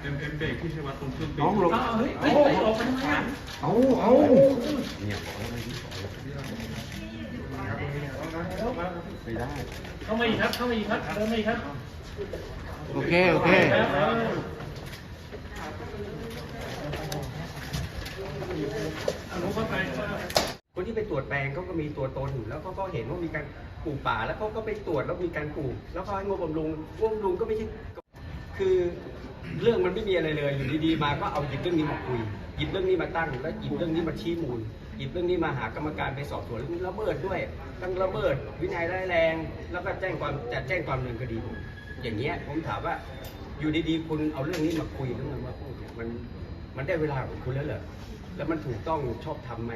เอ็มเอ็มเบรกที่ใช้วัดตรงเครื่องเบรกน้องหลบเอาเฮ้ยเฮ้ยเฮ้ยออกไปทำไมอะเอาเอาเนี่ยบอกแล้วไม่ที่สองไม่ได้เข้ามาอีกครับเข้ามาอีกครับเดินมาอีกครับโอเคโอเคครับเอาเอาลงเข้าไปคนที่ไปตรวจแปลงเขาก็มีตัวตนแล้วเขาก็เห็นว่ามีการปลูกป่า แล้วเขาก็ไปตรวจแล้วมีการปลูก แล้วเขาให้งบบำรุงงบบำรุงก็ไม่ใช่คือ เรื่องมันไม่มีอะไรเลยอยู่ดีๆมาก็เอาหยิบเรื่องนี้มาคุยหยิบเรื่องนี้มาตั้ง แล้วหยิบเรื่องนี้มาชี้มูลหยิบเรื่องนี้มาหากรรมการไปสอบสวนแล้วละเมิดด้วยตั้งละเมิด วินัยร้ายแรง แล้วก็แจ้งความจะแจ้งความดำเนินคดีผมอย่างเงี้ยผมถามว่าอยู่ดีๆคุณเอาเรื่องนี้มาคุยเรื่องนั้นมาพูดเนี่ยมันมันได้เวลาของคุณแล้วเหรอแล้วมันถูกต้องชอบทำไหม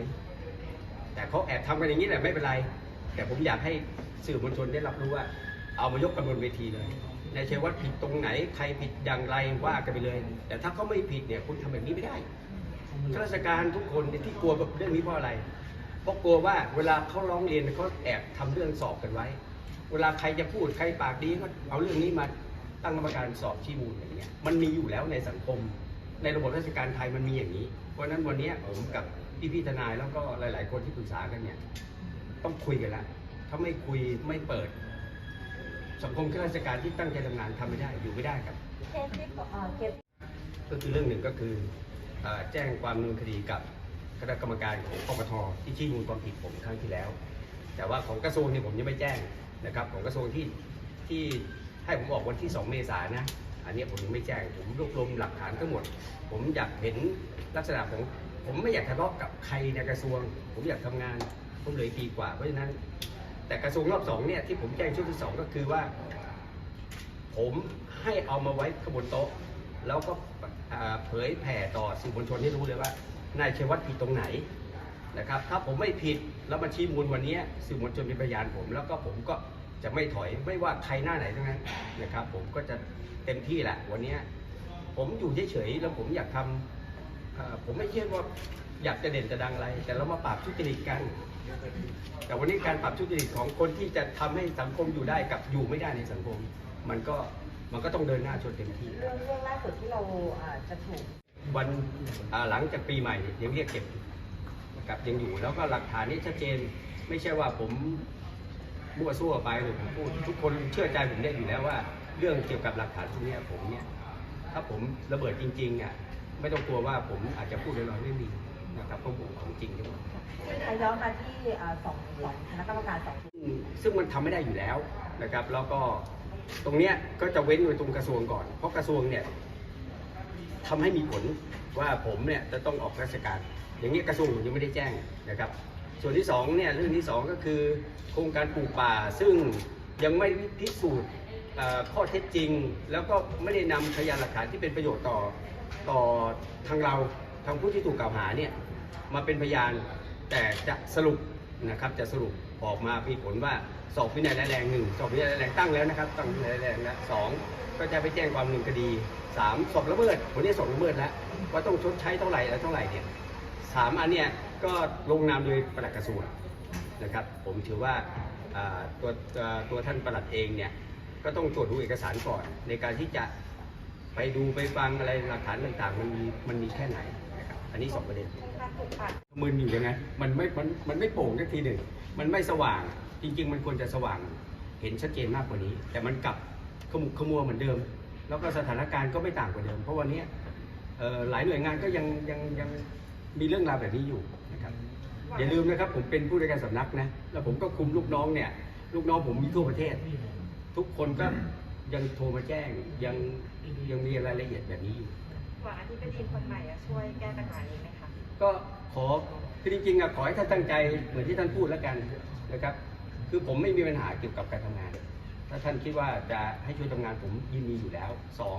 แต่เขาแอบทำกันอย่างนี้แหละไม่เป็นไร แต่ผมอยากให้สื่อมวลชนได้รับรู้ว่า เอามายกกันบนเวทีเลยนายชัยวัฒน์ผิดตรงไหนใครผิดอย่างไรว่ากันไปเลย แต่ถ้าเขาไม่ผิดเนี่ยคุณทำแบบนี้ไม่ได้ข้าราชการทุกคนเนี่ยที่กลัวแบบเรื่องนี้เพราะอะไร เพราะกลัวว่าเวลาเขาร้องเรียนเขาแอบทำเรื่องสอบกันไว้ เวลาใครจะพูดใครปากดีก็เอาเรื่องนี้มาตั้งกรรมการสอบชี้มูลอย่างเงี้ยมันมีอยู่แล้วในสังคม ในระบบราชการไทยมันมีอย่างนี้ เพราะฉะนั้นวันนี้ผมกับพี่พี่ๆทนายแล้วก็หลาย ๆ คนที่ปรึกษากันเนี่ยต้องคุยกันแล้วถ้าไม่คุยไม่เปิด สังคมข้าราชการที่ตั้งใจทำงานทำไม่ได้อยู่ไม่ได้ครับ เคสที่เอ่อเคส ก็คือเรื่องหนึ่งก็คือเอ่อแจ้งความดำเนินคดีกับคณะกรรมการของปปทที่ชี้มูลความผิดผมครั้งที่แล้ว แต่ว่าของกระทรวงเนี่ยผมยังไม่แจ้งนะครับของกระทรวงที่ที่ให้ผมออกวันที่ 2 เมษายนนะอันเนี้ยผมยังไม่แจ้งผมรวบรวมหลักฐานทั้งหมด ผมอยากเห็นลักษณะของผมไม่อยากทะเลาะกับใครในกระทรวง ผมอยากทำงานผมเหลยปีกว่าเพราะฉะนั้น แต่กระทรวงรอบสองเนี่ยที่ผมแจ้งชุดที่สองก็คือว่า ผมให้เอามาไว้ขบวนโต๊ะ แล้วก็เผยแผ่ต่อสื่อมวลชนให้รู้เลยว่านายชัยวัฒน์ผิดตรงไหนนะครับ ถ้าผมไม่ผิดแล้วมาชี้มูลวันนี้สื่อมวลชนเป็นพยานผม แล้วก็ผมก็จะไม่ถอยไม่ว่าใครหน้าไหนทั้งนั้นนะครับ ผมก็จะเต็มที่แหละวันนี้ผมอยู่เฉยๆแล้วผมอยากทำเอ่อผมไม่เชื่อว่าอยากจะเด่นจะดังอะไร แต่เรามาปราบทุจริตกัน แต่วันนี้การปรับทุจริตของคนที่จะทำให้สังคมอยู่ได้กับอยู่ไม่ได้ในสังคม มันก็มันก็ต้องเดินหน้าชนเต็มที่ เรื่องเรื่องล่าสุดที่เราอาจะถูกวันหลังจากปีใหม่ยังเรียกเก็บนะครับยังอยู่แล้วก็หลักฐานนี้ชัดเจนไม่ใช่ว่าผมมั่วซั่วไปหรือผมพูดทุกคนเชื่อใจผมเนี่ยอยู่แล้วว่า เรื่องเกี่ยวกับหลักฐานพวกเนี้ยผมเนี่ยถ้าผมระเบิดจริงๆอะไม่ต้องกลัวว่าผมอาจจะพูดลอยๆไม่มีนะครับเพราะผมของจริงทั้งหมด ย้อนมาที่อ่าสองสองคณะกรรมการสองชุด ซึ่งมันทำไม่ได้อยู่แล้วนะครับ แล้วก็ตรงเนี้ยก็จะเว้นไว้ตรงกระทรวงก่อน เพราะกระทรวงเนี่ยทำให้มีผลว่าผมเนี่ยจะต้องออกราชการ อย่างนี้ยกระทรวงผมยังไม่ได้แจ้งนะครับ ส่วนที่สองเนี่ยเรื่องที่สองก็คือโครงการปลูกป่า ซึ่งยังไม่พิสูจน์เอ่อข้อเท็จจริง แล้วก็ไม่ได้นำพยานหลักฐานที่เป็นประโยชน์ต่อต่อทางเราทางผู้ที่ถูกกล่าวหาเนี่ย มาเป็นพยาน แต่จะสรุปนะครับจะสรุปออกมามีผลว่าสอบวินัยร้ายแรงหนึ่งสอบวินัยร้ายแรงตั้งแล้วนะครับตั้งวินัยร้ายแรงแล้วสองก็จะไปแจ้งความดำเนินคดีสามสอบละเมิดวันนี้สอบละเมิดแล้วว่าต้องชดใช้เท่าไหร่แล้วเท่าไหร่เนี่ยสามอันเนี่ยก็ลงนามโดยปลัดกระทรวงนะครับ ผมถือว่าตัวตัวท่านปลัดเองเนี่ยก็ต้องตรวจดูเอกสารก่อนในการที่จะไปดูไปฟังอะไรหลักฐานต่างๆ มันมีมันมีแค่ไหน อันนี้สองประเด็นการปลูกป่ามึนอยู่ยังไงมันไม่มันมันไม่โปร่งสักทีหนึ่งมันไม่สว่าง จริง ๆ มันควรจะสว่าง เห็นชัดเจนมากกว่านี้ แต่มันกลับขมุกขมัวเหมือนเดิม แล้วก็สถานการณ์ก็ไม่ต่างกว่าเดิม เพราะวันนี้หลายหน่วยงานก็ยังยังยังมีเรื่องราวแบบนี้อยู่นะครับอย่าลืมนะครับผมเป็นผู้ในการสำนักนะแล้วผมก็คุมลูกน้องเนี่ย ลูกน้องผมมีทั่วประเทศ ทุกคนก็ยังโทรมาแจ้งยังยังมีรายละเอียดแบบนี้อยู่ หวังอธิบดีคนใหม่จะช่วยแก้ปัญหานี้ไหมคะ ก็ขอคือจริงๆอะขอให้ท่านตั้งใจเหมือนที่ท่านพูดแล้วกันนะครับ คือผมไม่มีปัญหาเกี่ยวกับการทำงาน ถ้าท่านคิดว่าจะให้ช่วยทำงานผมยินดีอยู่แล้วสอง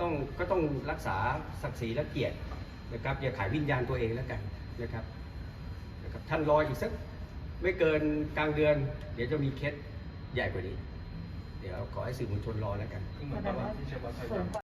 ต้องก็ต้องรักษาศักดิ์ศรีและเกียรตินะครับอย่าขายวิญญาณตัวเองแล้วกันนะครับนะครับ ท่านรออีกสักไม่เกินกลางเดือน เดี๋ยวจะมีเคสใหญ่กว่านี้ เดี๋ยวขอให้สื่อมวลชนรอแล้วกัน